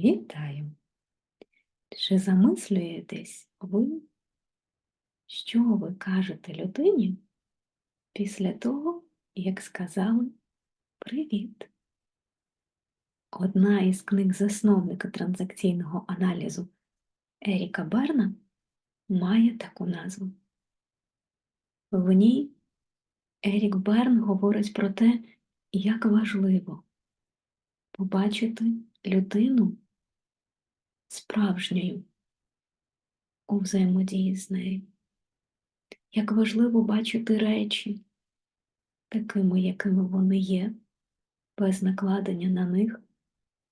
Вітаю! Чи замислюєтесь ви, що ви кажете людині після того, як сказали привіт? Одна із книг засновника транзакційного аналізу Еріка Берна має таку назву. В ній Ерік Берн говорить про те, як важливо побачити людину справжньою у взаємодії з нею. Як важливо бачити речі такими, якими вони є, без накладення на них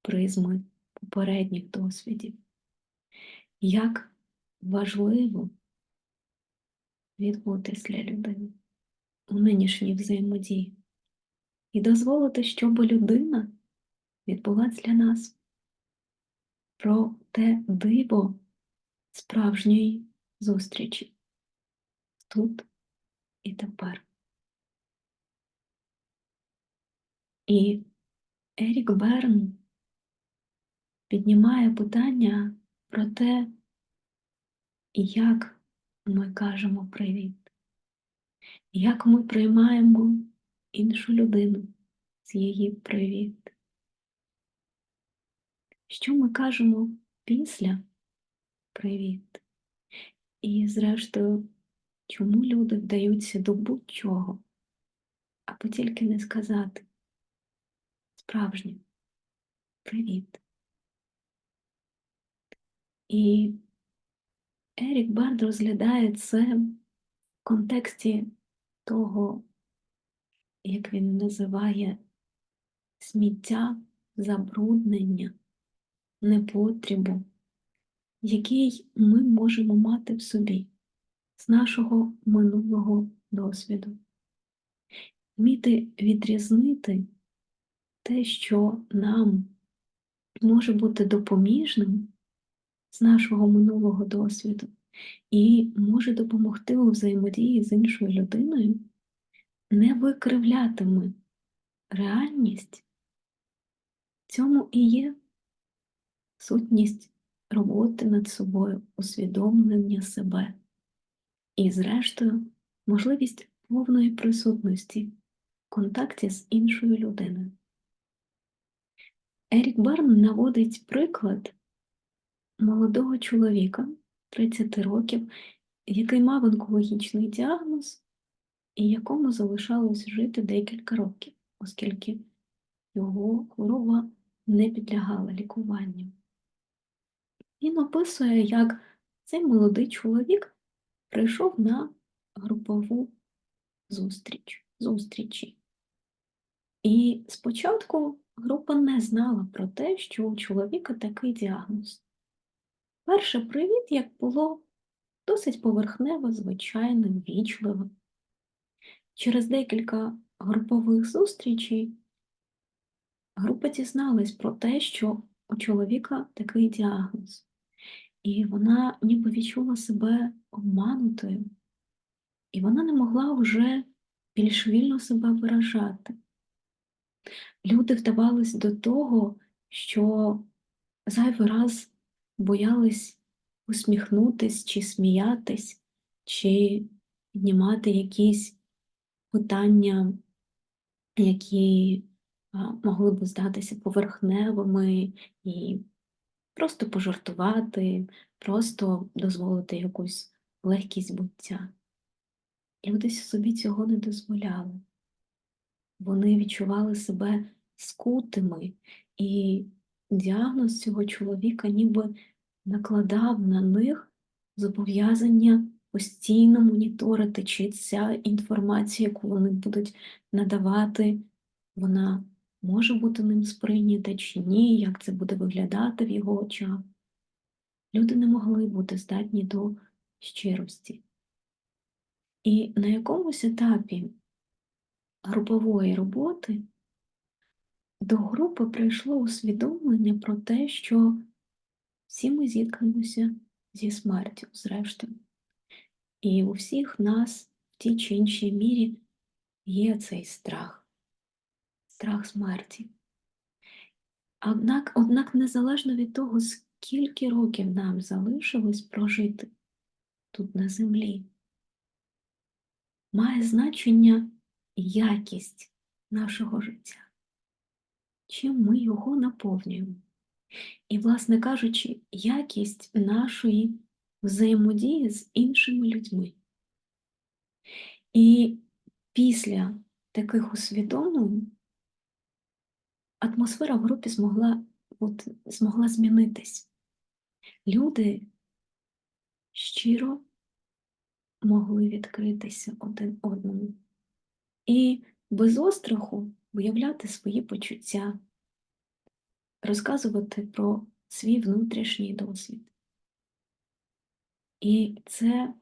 призми попередніх досвідів. Як важливо відбутись для людини у нинішній взаємодії і дозволити, щоб людина відбулась для нас про те диво справжньої зустрічі тут і тепер. І Ерік Берн піднімає питання про те, як ми кажемо привіт, як ми приймаємо іншу людину з її привіт. Що ми кажемо після привіт? І, зрештою, чому люди вдаються до будь-чого, аби тільки не сказати справжнє привіт. І Ерік Бард розглядає це в контексті того, як він називає сміття забруднення непотрібу, який ми можемо мати в собі з нашого минулого досвіду. Вміти відрізнити те, що нам може бути допоміжним з нашого минулого досвіду, і може допомогти у взаємодії з іншою людиною, не викривлятиме реальність, цьому і є сутність роботи над собою, усвідомлення себе і, зрештою, можливість повної присутності в контакті з іншою людиною. Ерік Барн наводить приклад молодого чоловіка 30 років, який мав онкологічний діагноз і якому залишалось жити декілька років, оскільки його хвороба не підлягала лікуванню. Він описує, як цей молодий чоловік прийшов на групову зустріч, зустрічі. І спочатку група не знала про те, що у чоловіка такий діагноз. Перше привіт, як було досить поверхнево, звичайно, вічливо. Через декілька групових зустрічей група дізналась про те, що у чоловіка такий діагноз. І вона ніби відчула себе обманутою, і вона не могла вже більш вільно себе виражати. Люди вдавались до того, що зайвий раз боялись усміхнутись чи сміятись, чи піднімати якісь питання, які могли б здатися поверхневими і просто пожартувати, просто дозволити якусь легкість буття. Люди собі цього не дозволяли. Вони відчували себе скутими, і діагноз цього чоловіка ніби накладав на них зобов'язання постійно моніторити, чи ця інформація, яку вони будуть надавати, вона може бути ним сприйнята чи ні, як це буде виглядати в його очах. Люди не могли бути здатні до щирості. І на якомусь етапі групової роботи до групи прийшло усвідомлення про те, що всі ми зіткнемося зі смертю, зрештою. І у всіх нас в тій чи іншій мірі є цей страх страх смерті. Однак, однак, незалежно від того, скільки років нам залишилось прожити тут на землі, має значення якість нашого життя, чим ми його наповнюємо. І, власне кажучи, якість нашої взаємодії з іншими людьми. І після таких усвідомлень атмосфера в групі змогла, от, змогла змінитись. Люди щиро могли відкритися один одному і без остраху виявляти свої почуття, розказувати про свій внутрішній досвід. І це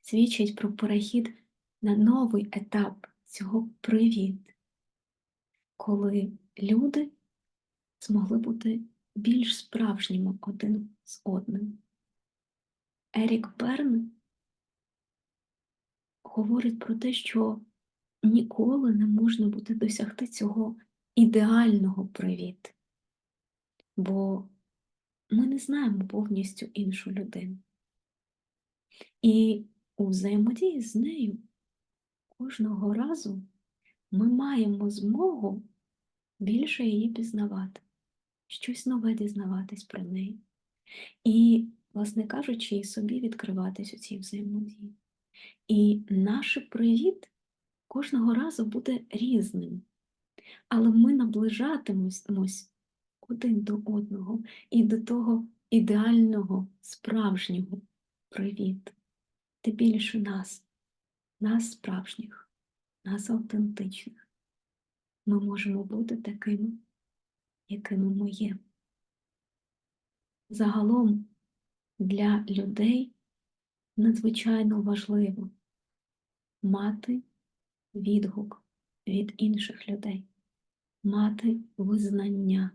свідчить про перехід на новий етап цього привіт, коли люди змогли бути більш справжніми один з одним. Ерік Берн говорить про те, що ніколи не можна буде досягти цього ідеального привіт, бо ми не знаємо повністю іншу людину. І у взаємодії з нею кожного разу ми маємо змогу більше її пізнавати, щось нове дізнаватись про неї. І, власне кажучи, і собі відкриватись у цій взаємодії. І наш привіт кожного разу буде різним, але ми наближатимемось один до одного і до того ідеального, справжнього привіт, де більше нас, нас справжніх, нас автентичних. Ми можемо бути такими, якими ми є. Загалом для людей надзвичайно важливо мати відгук від інших людей, мати визнання.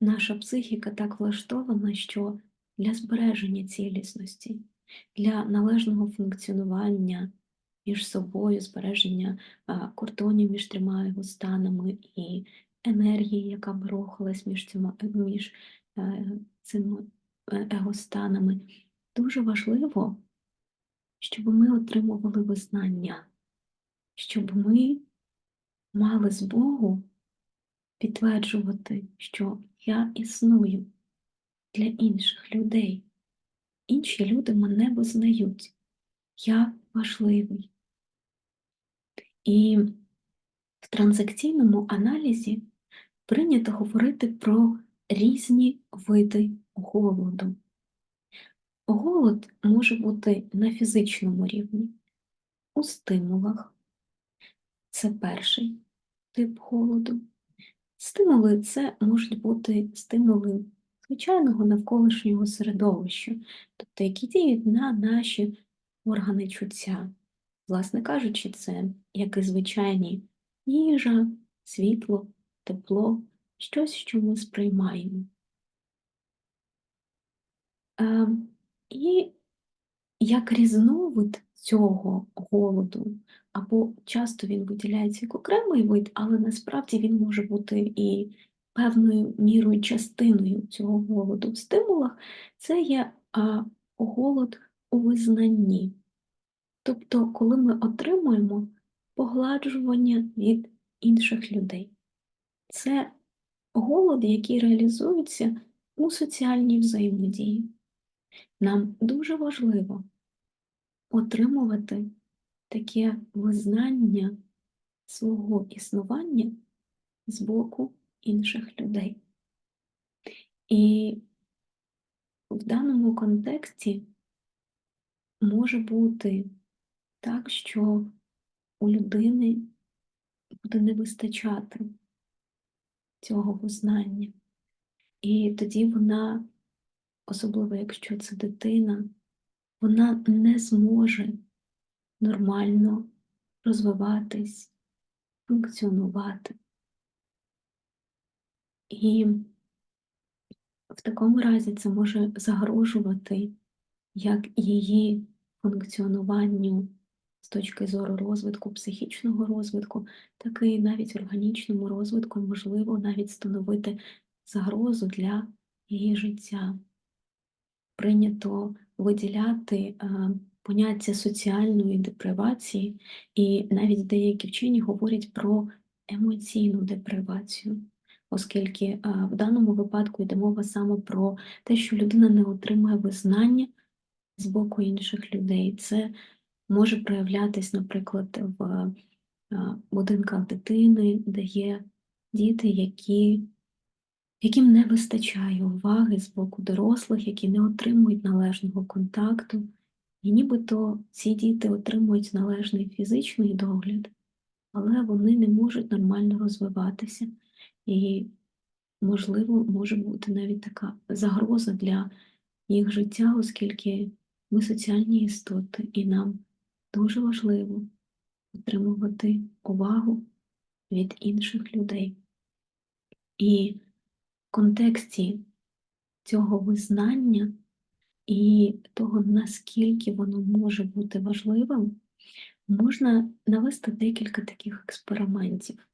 Наша психіка так влаштована, що для збереження цілісності, для належного функціонування між собою, збереження кордонів між трьома його станами і енергії, яка б рухалась між цими між е, цими егостанами, дуже важливо, щоб ми отримували визнання, щоб ми мали змогу підтверджувати, що я існую для інших людей. Інші люди мене визнають, я важливий. І в транзакційному аналізі прийнято говорити про різні види голоду. Голод може бути на фізичному рівні, у стимулах. Це перший тип голоду. Стимули це можуть бути стимули звичайного навколишнього середовища, тобто які діють на наші органи чуття. Власне кажучи, це як і звичайні їжа, світло, тепло, щось, що ми сприймаємо. Е, і як різновид цього голоду, або часто він виділяється як окремий вид, але насправді він може бути і певною мірою частиною цього голоду в стимулах, це є а, голод у визнанні. Тобто, коли ми отримуємо погладжування від інших людей. Це голод, який реалізується у соціальній взаємодії. Нам дуже важливо отримувати таке визнання свого існування з боку інших людей. І в даному контексті може бути так, що у людини буде не вистачати цього визнання. І тоді вона, особливо якщо це дитина, вона не зможе нормально розвиватись, функціонувати. І в такому разі це може загрожувати як її функціонуванню з точки зору розвитку, психічного розвитку, так і навіть органічному розвитку, можливо, навіть становити загрозу для її життя. Прийнято виділяти е, поняття соціальної депривації, і навіть деякі вчені говорять про емоційну депривацію, оскільки е, в даному випадку йде мова саме про те, що людина не отримує визнання з боку інших людей. Це може проявлятись, наприклад, в е, будинках дитини, де є діти, які яким не вистачає уваги з боку дорослих, які не отримують належного контакту, і нібито ці діти отримують належний фізичний догляд, але вони не можуть нормально розвиватися, і, можливо, може бути навіть така загроза для їх життя, оскільки ми соціальні істоти, і нам дуже важливо отримувати увагу від інших людей. І в контексті цього визнання і того, наскільки воно може бути важливим, можна навести декілька таких експериментів.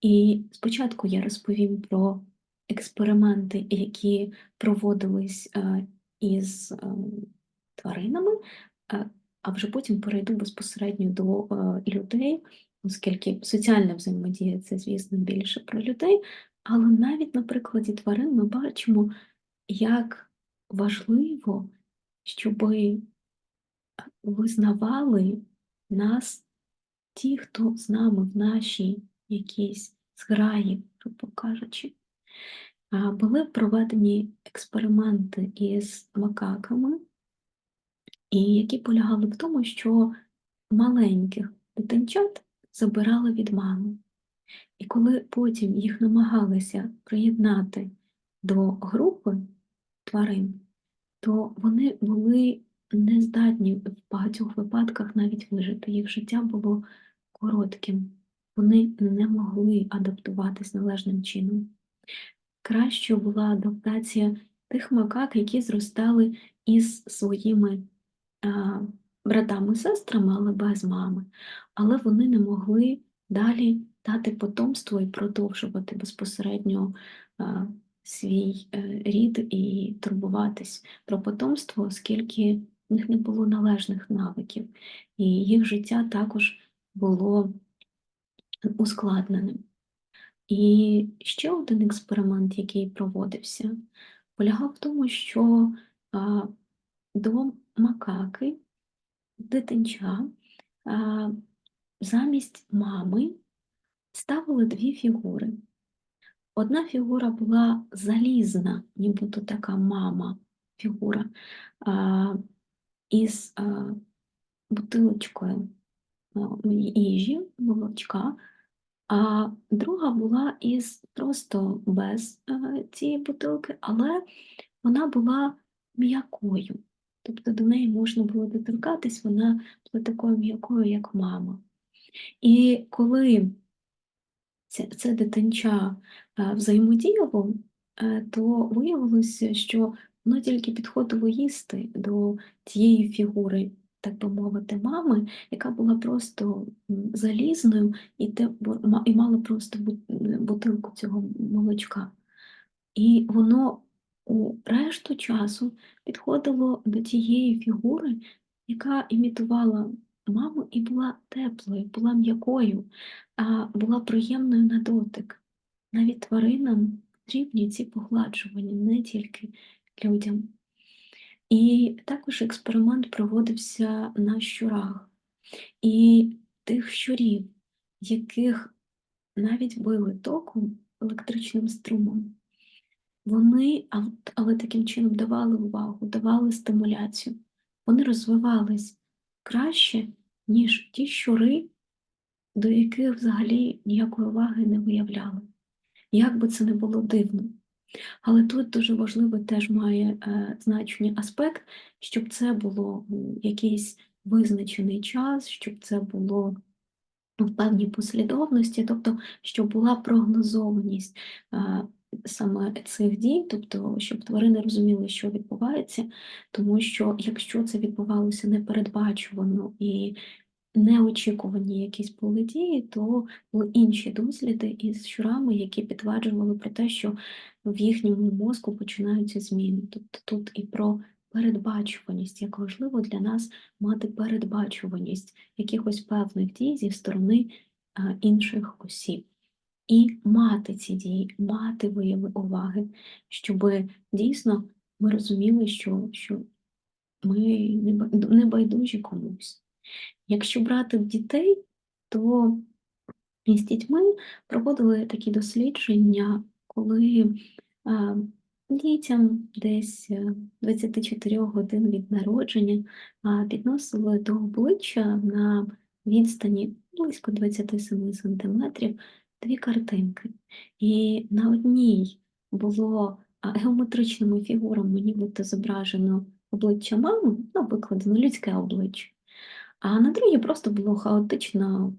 І спочатку я розповім про експерименти, які проводились е, із е, тваринами, е, а вже потім перейду безпосередньо до людей, оскільки соціальна взаємодія це, звісно, більше про людей, але навіть на прикладі тварин ми бачимо, як важливо, щоб визнавали нас ті, хто з нами в нашій якійсь зграї, грубо кажучи. Були проведені експерименти із макаками, і які полягали в тому, що маленьких дитинчат забирали від мами. І коли потім їх намагалися приєднати до групи тварин, то вони були не здатні в багатьох випадках навіть вижити. Їх життя було коротким, вони не могли адаптуватись належним чином. Кращою була адаптація тих макак, які зростали із своїми братами-сестрами, але без мами, але вони не могли далі дати потомство і продовжувати безпосередньо свій е, рід і турбуватись про потомство, оскільки в них не було належних навиків, і їх життя також було ускладненим. І ще один експеримент, який проводився, полягав в тому, що до макаки дитинча замість мами ставили дві фігури. Одна фігура була залізна, нібито така мама фігура із бутилочкою їжі, молочка, а друга була із просто без цієї бутилки, але вона була м'якою. Тобто до неї можна було доторкатись, вона була такою м'якою, як мама. І коли це, це дитинча взаємодіяло, е, то виявилося, що воно тільки підходило їсти до тієї фігури, так би мовити, мами, яка була просто залізною і те, і мала просто бутилку цього молочка. І воно решту часу підходило до тієї фігури, яка імітувала маму і була теплою, була м'якою, а була приємною на дотик. Навіть тваринам потрібні ці погладжування, не тільки людям. І також експеримент проводився на щурах. І тих щурів, яких навіть били током електричним струмом, вони, але таким чином давали увагу, давали стимуляцію, вони розвивались краще, ніж ті щури, до яких взагалі ніякої уваги не виявляли. Як би це не було дивно. Але тут дуже важливий теж має е, значення аспект, щоб це було якийсь визначений час, щоб це було в певній послідовності, тобто, щоб була прогнозованість. Е, саме цих дій, тобто, щоб тварини розуміли, що відбувається, тому що якщо це відбувалося непередбачувано і неочікувані якісь були дії, то були інші досліди із щурами, які підтверджували про те, що в їхньому мозку починаються зміни. Тобто тут і про передбачуваність, як важливо для нас мати передбачуваність якихось певних дій зі сторони а, інших осіб. І мати ці дії, мати вияви уваги, щоб дійсно ми розуміли, що, що ми не байдужі комусь. Якщо брати дітей, то із дітьми проводили такі дослідження, коли дітям десь е, 24 годин від народження підносили до обличчя на відстані близько 27 сантиметрів дві картинки. І на одній було геометричними фігурами нібито зображено обличчя мами, ну, викладено людське обличчя. А на другій просто було хаотично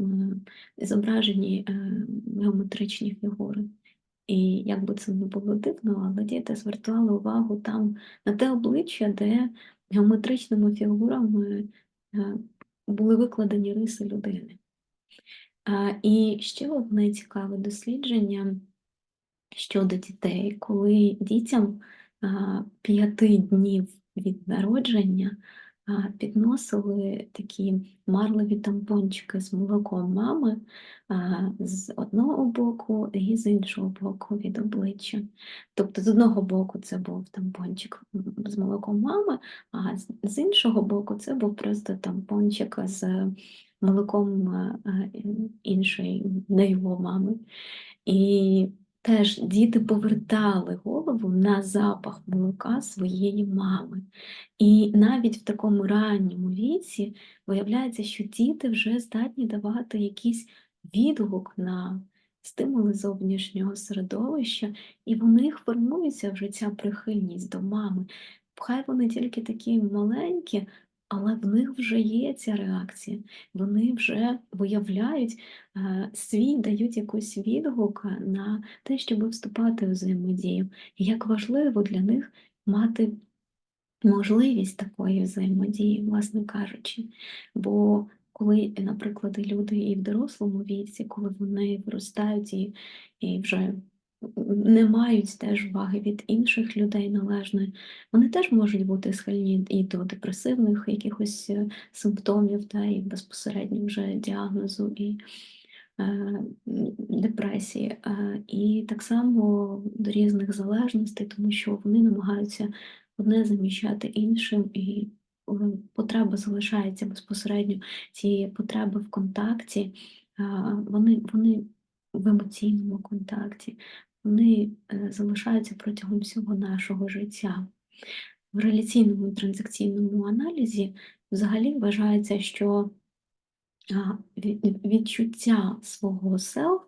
зображені е, геометричні фігури. І як би це не було дивно, але діти звертали увагу там на те обличчя, де геометричними фігурами е, були викладені риси людини. І ще одне цікаве дослідження щодо дітей, коли дітям п'яти днів від народження підносили такі марливі тампончики з молоком мами з одного боку і з іншого боку від обличчя. Тобто з одного боку це був тампончик з молоком мами, а з іншого боку це був просто тампончик з молоком е, е, іншої, не його мами. І теж діти повертали голову на запах молока своєї мами. І навіть в такому ранньому віці виявляється, що діти вже здатні давати якийсь відгук на стимули зовнішнього середовища, і в них формується вже ця прихильність до мами. Хай вони тільки такі маленькі, але в них вже є ця реакція. Вони вже виявляють е, свій, дають якийсь відгук на те, щоб вступати у взаємодію. І як важливо для них мати можливість такої взаємодії, власне кажучи. Бо коли, наприклад, люди і в дорослому віці, коли вони виростають і, і вже не мають теж уваги від інших людей належної, вони теж можуть бути схильні і до депресивних якихось е, симптомів, та і безпосередньо вже діагнозу і е, депресії, е, і так само до різних залежностей, тому що вони намагаються одне заміщати іншим, і е, потреба залишається безпосередньо ці потреби в контакті, а, вони, вони в емоційному контакті, вони е, залишаються протягом всього нашого життя. В реляційному транзакційному аналізі взагалі вважається, що відчуття свого селф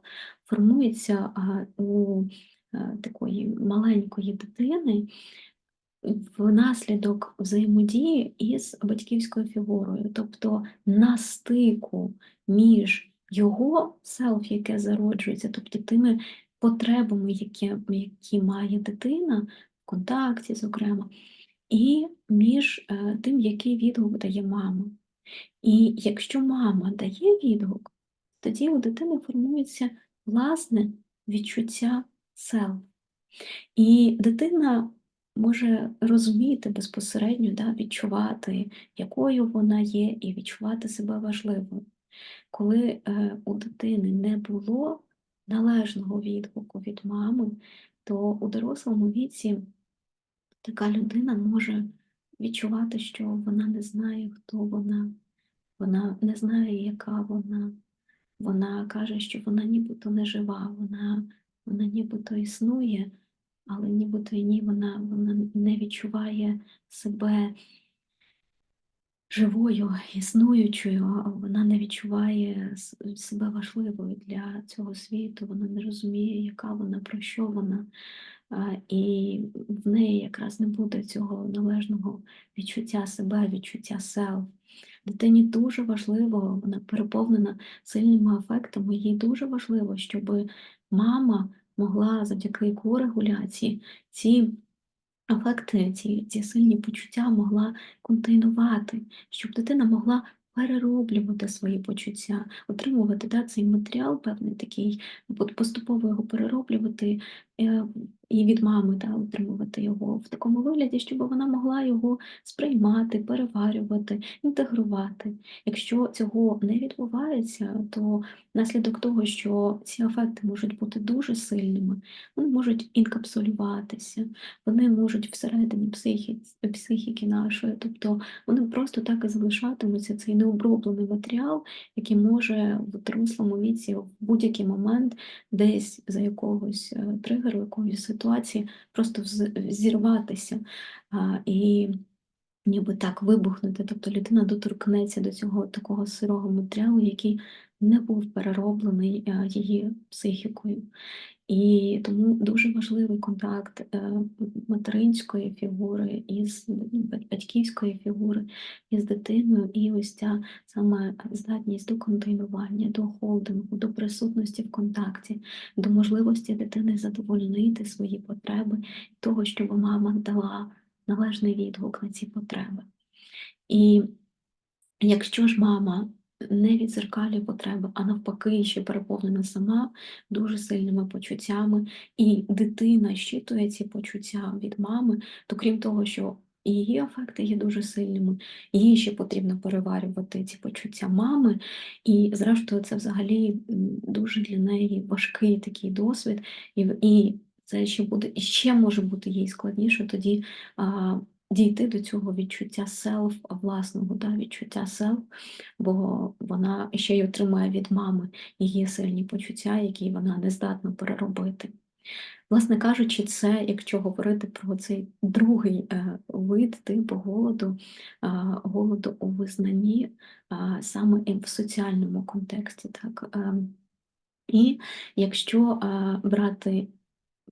формується у е, такої маленької дитини внаслідок взаємодії із батьківською фігурою, тобто на стику між його селф, яке зароджується, тобто тими потребами, які, які має дитина в контакті, зокрема, і між е, тим, який відгук дає мама. І якщо мама дає відгук, тоді у дитини формується власне відчуття селф. І дитина може розуміти безпосередньо, да, відчувати, якою вона є, і відчувати себе важливою. Коли е, у дитини не було належного відгуку від мами, то у дорослому віці така людина може відчувати, що вона не знає, хто вона, вона не знає, яка вона. Вона каже, що вона нібито не жива, вона, вона нібито існує, але нібито і ні, вона, вона не відчуває себе живою, існуючою, вона не відчуває себе важливою для цього світу, вона не розуміє, яка вона, про що вона. І в неї якраз не буде цього належного відчуття себе, відчуття селф. Дитині дуже важливо, вона переповнена сильними афектами, їй дуже важливо, щоб мама могла завдяки корегуляції ці афекти, ці, ці сильні почуття могла контейнувати, щоб дитина могла перероблювати свої почуття, отримувати да, цей матеріал, певний такий, поступово його перероблювати і від мами да, отримувати його в такому вигляді, щоб вона могла його сприймати, переварювати, інтегрувати. Якщо цього не відбувається, то наслідок того, що ці афекти можуть бути дуже сильними, вони можуть інкапсулюватися, вони можуть всередині психіки, психіки нашої, тобто вони просто так і залишатимуться цей необроблений матеріал, який може в дорослому віці в будь-який момент десь за якогось е, якоїсь ситуації просто зірватися. І ніби так вибухнути. Тобто людина доторкнеться до цього такого сирого матеріалу, який не був перероблений е, її психікою. І тому дуже важливий контакт е, материнської фігури із батьківської фігури із дитиною, і ось ця саме здатність до контейнування, до холдингу, до присутності в контакті, до можливості дитини задовольнити свої потреби, того, щоб мама дала належний відгук на ці потреби. І якщо ж мама не відзеркалює потреби, а навпаки, ще переповнена сама дуже сильними почуттями, і дитина щитує ці почуття від мами, то крім того, що її афекти є дуже сильними, їй ще потрібно переварювати ці почуття мами, і зрештою це взагалі дуже для неї важкий такий досвід, і і це ще буде і ще може бути їй складніше тоді а, дійти до цього відчуття селф, власного да, відчуття селф, бо вона ще й отримає від мами її сильні почуття, які вона не здатна переробити. Власне кажучи, це, якщо говорити про цей другий е, вид типу голоду, голоду у визнанні саме в соціальному контексті. Так? Ем, і якщо брати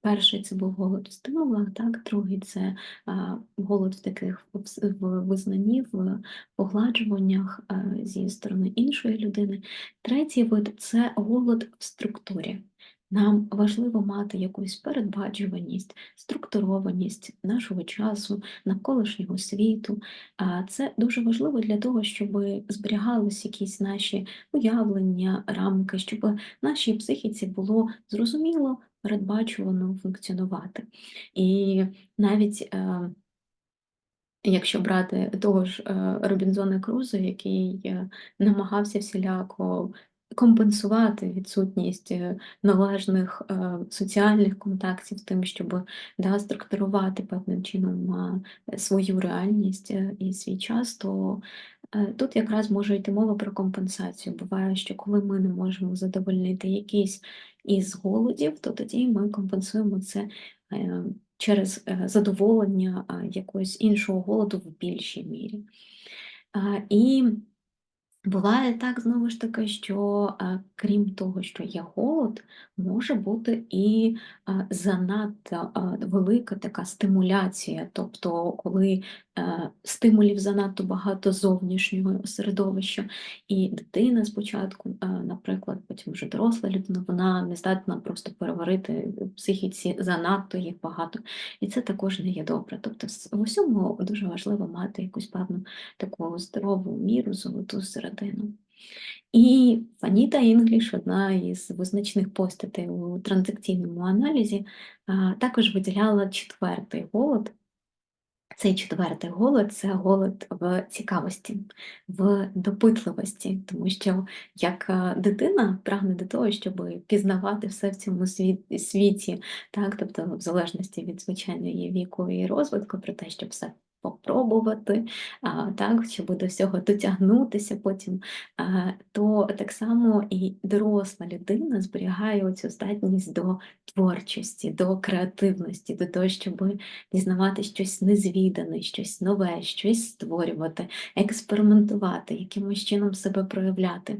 Перший це був голод в стимулах, так, другий це голод в таких в визнанні, в погладжуваннях зі сторони іншої людини. Третій вид це голод в структурі. Нам важливо мати якусь передбачуваність, структурованість нашого часу, навколишнього світу. А це дуже важливо для того, щоб зберігалися якісь наші уявлення, рамки, щоб нашій психіці було зрозуміло, передбачувано функціонувати. І навіть е, якщо брати того ж е, Робінзона Крузо, який е, намагався всіляко компенсувати відсутність належних соціальних контактів тим, щоб да, структурувати певним чином свою реальність і свій час, то тут якраз може йти мова про компенсацію. Буває, що коли ми не можемо задовольнити якийсь із голодів, то тоді ми компенсуємо це е, через е, задоволення якогось іншого голоду в більшій мірі. І Буває так, знову ж таки, що крім того, що є голод, може бути і занадто велика така стимуляція, тобто коли стимулів занадто багато зовнішнього середовища, і дитина спочатку, наприклад, потім вже доросла людина, вона не здатна просто переварити психіці занадто їх багато, і це також не є добре. Тобто, в усьому дуже важливо мати якусь певну таку здорову міру, золоту середину. І Фаніта Інгліш, одна із визначних постатей у транзакційному аналізі, також виділяла четвертий голод. Цей четвертий голод це голод в цікавості, в допитливості, тому що як дитина прагне до того, щоб пізнавати все в цьому світі, так, тобто в залежності від звичайної віку і розвитку, про те, щоб все попробувати, а, так, щоб до всього дотягнутися потім, а, то так само і доросла людина зберігає цю здатність до творчості, до креативності, до того, щоб дізнавати щось незвідане, щось нове, щось створювати, експериментувати, якимось чином себе проявляти.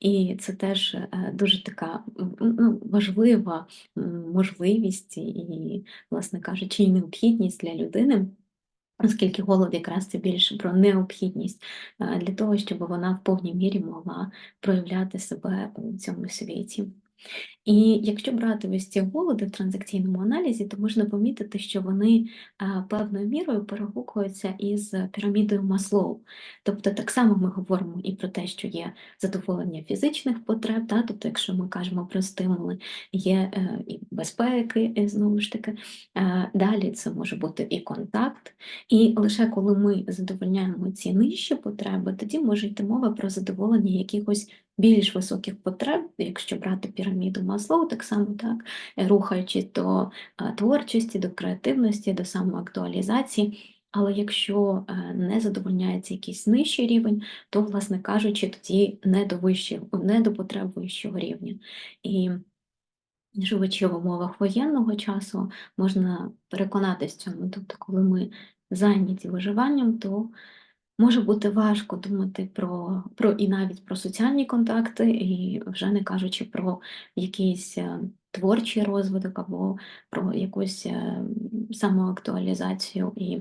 І це теж е, дуже така ну, важлива можливість і, власне кажучи, і необхідність для людини. Оскільки голод якраз це більше про необхідність для того, щоб вона в повній мірі могла проявляти себе у цьому світі. І якщо брати ось ці голоди в транзакційному аналізі, то можна помітити, що вони певною мірою перегукуються із пірамідою Маслоу. Тобто так само ми говоримо і про те, що є задоволення фізичних потреб, та? тобто, якщо ми кажемо про стимули, є е, і безпеки, е, знову ж таки. Е, Далі це може бути і контакт, і лише коли ми задовольняємо ці нижчі потреби, тоді може йти мова про задоволення якихось більш високих потреб, якщо брати піраміду Маслоу, так само так, е, рухаючись до е, творчості, до креативності, до самоактуалізації. Але якщо е, не задовольняється якийсь нижчий рівень, то, власне кажучи, тоді не до вищого, не до потреб вищого рівня. І живучи в умовах воєнного часу, можна переконатися в цьому. Тобто, коли ми зайняті виживанням, то може бути важко думати про, про і навіть про соціальні контакти, і вже не кажучи про якийсь е, творчий розвиток або про якусь е, самоактуалізацію і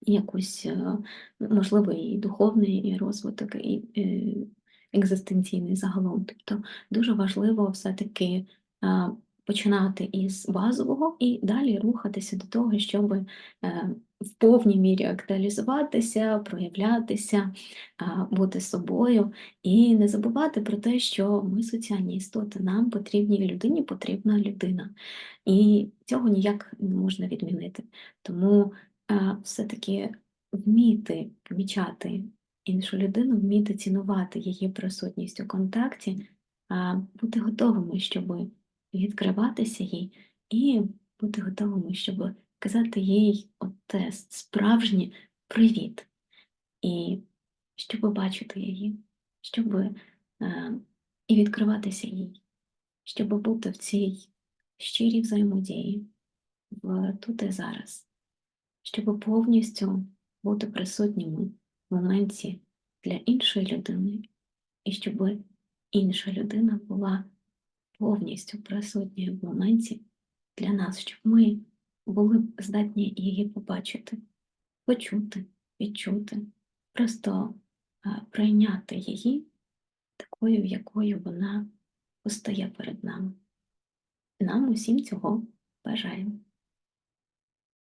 якусь, е, можливо, і духовний і розвиток, і екзистенційний загалом. Тобто дуже важливо все-таки починати із базового і далі рухатися до того, щоб е, в повній мірі актуалізуватися, проявлятися, бути собою і не забувати про те, що ми соціальні істоти, нам потрібній людині потрібна людина. І цього ніяк не можна відмінити. Тому все-таки вміти помічати іншу людину, вміти цінувати її присутність у контакті, бути готовими, щоб відкриватися їй, і бути готовими, щоб казати їй оте справжнє привіт, і щоб бачити її, щоб е, і відкриватися їй, щоб бути в цій щирій взаємодії, в тут і зараз, щоб повністю бути присутніми в моменті для іншої людини, і щоб інша людина була повністю присутньою в моменті для нас, щоб ми були здатні її побачити, почути, відчути, просто а, прийняти її такою, якою вона постає перед нами. Нам усім цього бажаємо.